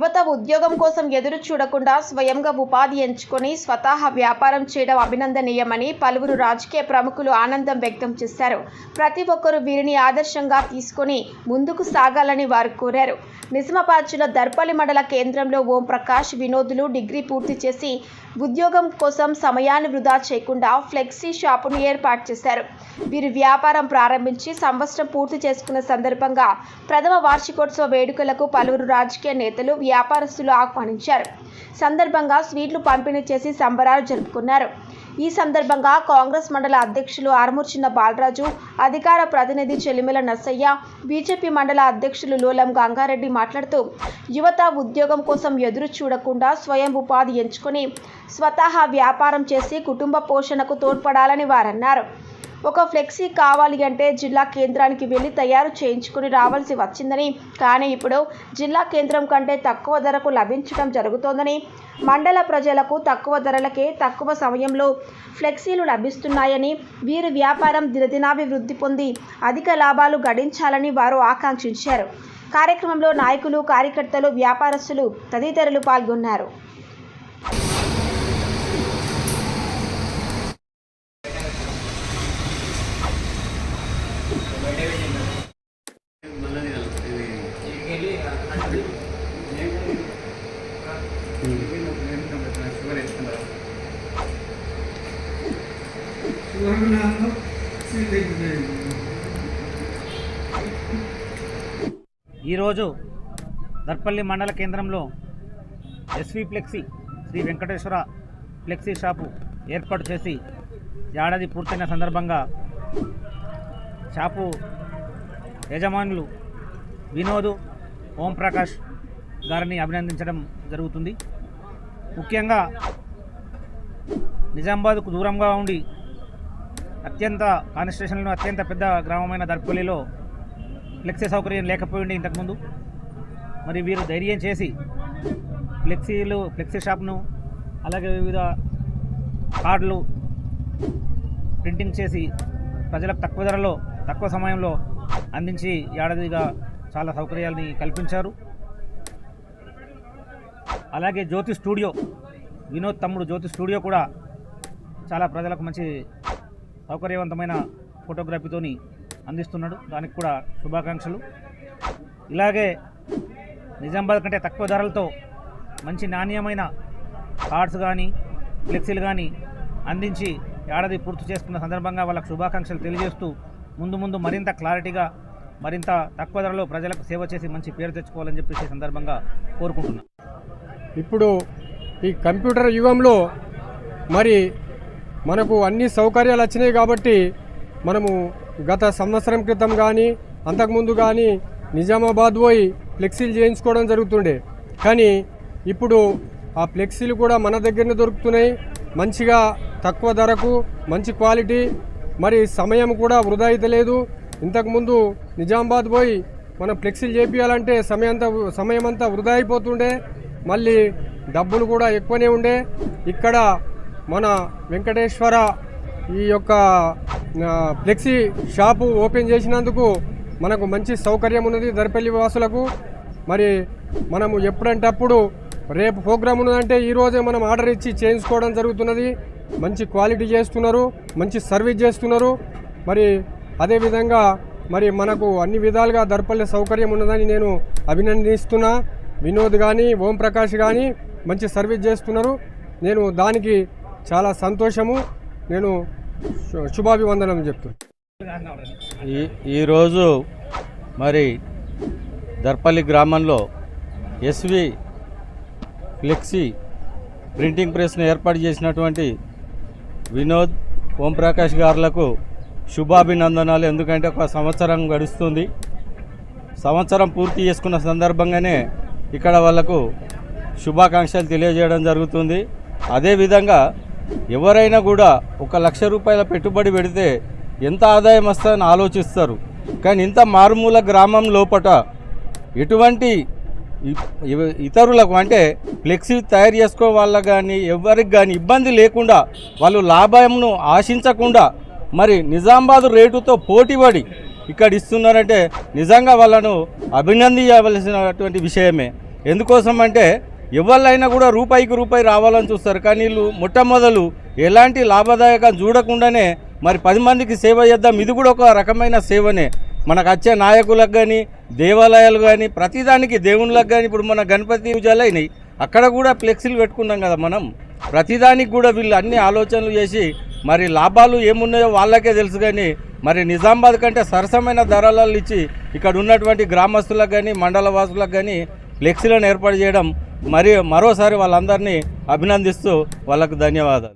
యువత ఉద్యోగం కోసం ఎదురు చూడకుండా స్వయంగా ఉపాధి ఎంచుకొని స్వతహా వ్యాపారం చేయడం అభినందనీయమని పలువురు రాజకీయ ప్రముఖులు ఆనందం వ్యక్తం చేశారు. ప్రతి ఒక్కరూ వీరిని ఆదర్శంగా తీసుకొని ముందుకు సాగాలని వారు కోరారు. నిజామాబాద్ జిల్లా దర్పల్లి మండల కేంద్రంలో ఓం ప్రకాష్ వినోదులు డిగ్రీ పూర్తి చేసి ఉద్యోగం కోసం సమయాన్ని వృధా చేయకుండా ఫ్లెక్సీ షాపును ఏర్పాటు చేశారు. వీరు వ్యాపారం ప్రారంభించి సంవత్సరం పూర్తి చేసుకున్న సందర్భంగా ప్రథమ వార్షికోత్సవ వేడుకలకు పలువురు రాజకీయ నేతలు వ్యాపారస్తులు ఆహ్వానించారు. సందర్భంగా స్వీట్లు పంపిణీ చేసి సంబరాలు జరుపుకున్నారు. ఈ సందర్భంగా కాంగ్రెస్ మండల అధ్యక్షులు ఆర్మూర్చిన్న బాలరాజు అధికార ప్రతినిధి చెలిమెల నర్సయ్య బీజేపీ మండల అధ్యక్షులు లోలం గంగారెడ్డి మాట్లాడుతూ యువత ఉద్యోగం కోసం ఎదురు చూడకుండా స్వయం ఉపాధి ఎంచుకొని స్వతహా వ్యాపారం చేసి కుటుంబ పోషణకు తోడ్పడాలని వారన్నారు. ఒక ఫ్లెక్సీ కావాలి అంటే జిల్లా కేంద్రానికి వెళ్ళి తయారు చేయించుకుని రావాల్సి వచ్చిందని. కానీ ఇప్పుడు జిల్లా కేంద్రం కంటే తక్కువ ధరకు లభించడం జరుగుతోందని. మండల ప్రజలకు తక్కువ ధరలకే తక్కువ సమయంలో ఫ్లెక్సీలు లభిస్తున్నాయని వీరి వ్యాపారం దినదినాభివృద్ధి పొంది అధిక లాభాలు గడించాలని వారు ఆకాంక్షించారు. కార్యక్రమంలో నాయకులు కార్యకర్తలు వ్యాపారస్తులు తదితరులు పాల్గొన్నారు. ఈరోజు దర్పల్లి మండల కేంద్రంలో SV flexi Sri Venkateswara flexi shop ఏర్పాటు చేసి ఏడాది పూర్తయిన సందర్భంగా షాపు యజమానులు వినోదు ఓంప్రకాష్ గారిని అభినందించడం జరుగుతుంది. ముఖ్యంగా నిజామాబాద్కు దూరంగా ఉండి అత్యంత కాన్స్టిట్యూషన్లో అత్యంత పెద్ద గ్రామమైన దర్పల్లిలో ఫ్లెక్సీ సౌకర్యం లేకపోయింది ఇంతకుముందు. మరి వీరు ధైర్యం చేసి ఫ్లెక్సీలు ఫ్లెక్సీ షాప్ను అలాగే వివిధ కార్డులు ప్రింటింగ్ చేసి ప్రజలకు తక్కువ ధరలో తక్కువ సమయంలో అందించి ఏడాదిగా చాలా సౌకర్యాలని కల్పించారు. అలాగే జ్యోతి స్టూడియో వినోద్ తమ్ముడు జ్యోతి స్టూడియో కూడా చాలా ప్రజలకు మంచి సౌకర్యవంతమైన ఫోటోగ్రఫీతోని అందిస్తున్నాడు. దానికి కూడా శుభాకాంక్షలు. ఇలాగే నిజామాబాద్ కంటే తక్కువ ధరలతో మంచి నాణ్యమైన కార్డ్స్ కానీ ఫ్లెక్సీలు కానీ అందించి ఏడాది పూర్తి చేసుకున్న సందర్భంగా వాళ్ళకు శుభాకాంక్షలు తెలియజేస్తూ ముందు ముందు మరింత క్లారిటీగా మరింత తక్కువ ధరలో ప్రజలకు సేవ చేసి మంచి పేరు తెచ్చుకోవాలని చెప్పేసి సందర్భంగా కోరుకుంటున్నాను ఇప్పుడు ఈ కంప్యూటర్ యుగంలో మరి మనకు అన్ని సౌకర్యాలు వచ్చినాయి కాబట్టి మనము గత సంవత్సరం క్రితం కానీ అంతకుముందు కానీ నిజామాబాద్ పోయి ఫ్లెక్సీలు చేయించుకోవడం జరుగుతుండే. కానీ ఇప్పుడు ఆ ఫ్లెక్సీలు కూడా మన దగ్గరనే దొరుకుతున్నాయి. మంచిగా తక్కువ ధరకు మంచి క్వాలిటీ మరి సమయం కూడా వృధా అయితే లేదు. ఇంతకుముందు నిజామాబాద్ పోయి మనం ఫ్లెక్సీలు చేపించాలంటే సమయం అంతా సమయం అంతా వృధా అయిపోతుండే. మళ్ళీ డబ్బులు కూడా ఎక్కువనే ఉండే. ఇక్కడ మన వెంకటేశ్వర ఈ యొక్క ఫ్లెక్సీ షాపు ఓపెన్ చేసినందుకు మనకు మంచి సౌకర్యం ఉన్నది దరిపల్లి వాసులకు. మరి మనము ఎప్పుడంటప్పుడు రేపు ప్రోగ్రాం ఉన్నదంటే ఈరోజే మనం ఆర్డర్ ఇచ్చి చేయించుకోవడం జరుగుతున్నది. మంచి క్వాలిటీ చేస్తున్నారు మంచి సర్వీస్ చేస్తున్నారు. మరి అదేవిధంగా మరి మనకు అన్ని విధాలుగా దర్పల్లి సౌకర్యం ఉన్నదని నేను అభినందిస్తున్నా. వినోద్ కానీ ఓం ప్రకాష్ కానీ మంచి సర్వీస్ చేస్తున్నారు. నేను దానికి చాలా సంతోషము. నేను శుభాభివందనం చెప్తున్నాను ఈ ఈరోజు మరి దర్పల్లి గ్రామంలో ఎస్వి ఫ్లెక్సీ ప్రింటింగ్ ప్రెస్ను ఏర్పాటు చేసినటువంటి వినోద్ ఓంప్రకాష్ గారులకు శుభాభినందనాలు. ఎందుకంటే ఒక సంవత్సరం గడుస్తుంది. సంవత్సరం పూర్తి చేసుకున్న సందర్భంగానే ఇక్కడ వాళ్ళకు శుభాకాంక్షలు తెలియజేయడం జరుగుతుంది. అదేవిధంగా ఎవరైనా కూడా ఒక లక్ష రూపాయల పెట్టుబడి పెడితే ఎంత ఆదాయం వస్తుందని ఆలోచిస్తారు. కానీ ఇంత మారుమూల గ్రామం లోపట ఎటువంటి ఇతరులకు అంటే ఫ్లెక్సీ తయారు చేసుకో వాళ్ళకు కానీ ఎవరికి కానీ ఇబ్బంది లేకుండా వాళ్ళు లాభంను ఆశించకుండా మరి నిజామాబాద్ రేటుతో పోటీపడి ఇక్కడ ఇస్తున్నారంటే నిజంగా వాళ్ళను అభినందించవలసినటువంటి విషయమే. ఎందుకోసం అంటే ఎవళ్ళైనా కూడా రూపాయికి రూపాయి రావాలని చూస్తారు. కానీ వీళ్ళు మొట్టమొదలు ఎలాంటి లాభదాయకం చూడకుండానే మరి పది మందికి సేవ చేద్దాం. ఇది కూడా ఒక రకమైన సేవనే. మనకు వచ్చే నాయకులకు కానీ దేవాలయాలు కానీ ప్రతిదానికి దేవుళ్ళకు కానీ ఇప్పుడు మన గణపతి పూజలు అయినాయి. అక్కడ కూడా ఫ్లెక్సీలు పెట్టుకున్నాం కదా మనం. ప్రతిదానికి కూడా వీళ్ళు అన్ని ఆలోచనలు చేసి మరి లాభాలు ఏమున్నాయో వాళ్ళకే తెలుసు కానీ మరి నిజామాబాద్ కంటే సరసమైన ధరలలో ఇచ్చి ఇక్కడ ఉన్నటువంటి గ్రామస్తులకు కానీ మండల వాసులకు కానీ ఫ్లెక్సీలను ఏర్పాటు చేయడం మరి మరోసారి వాళ్ళందరినీ అభినందిస్తూ వాళ్ళకు ధన్యవాదాలు.